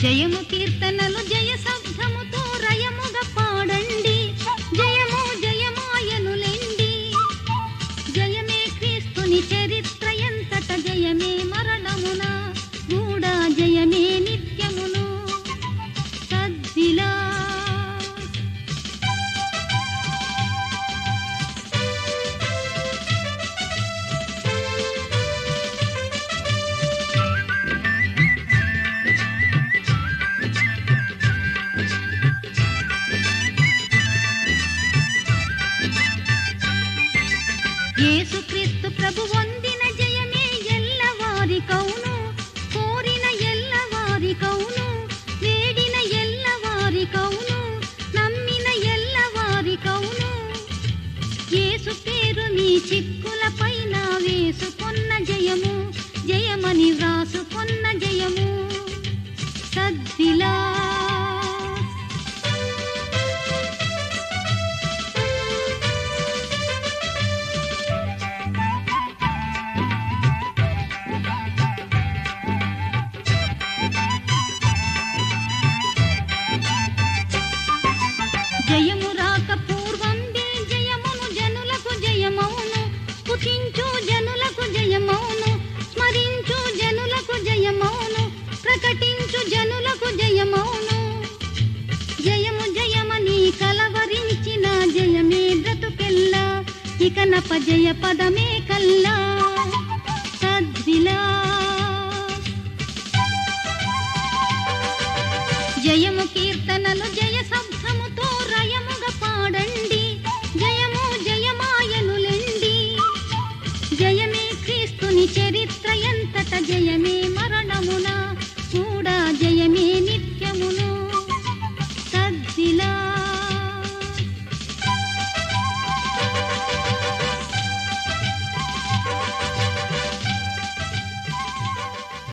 జయము కీర్తనలు జయ శబ్దముతో యేసుక్రీస్తు ప్రభు వందిన జయమే ఎల్లవారి కౌను కోరిన ఎల్లవారి కౌను వేడిన ఎల్లవారి కౌను నమ్మిన ఎల్లవారి కౌను. యేసు పేరు నీ చిక్కుల పైన జయము రాక పూర్వంబే జయమును జనులకు జయమౌను పుటించు జనులకు జయమౌను స్మరించు జనులకు జయమౌను ప్రకటించు జనులకు జయమౌను జయము జయమని కలవరించిన జయమే బ్రతుకెల్లా. ఇక నప జయ పదమే కల్లా. సద్విలా. జయముకి చరిత్ర ఎంతట జయమే మరణమునా.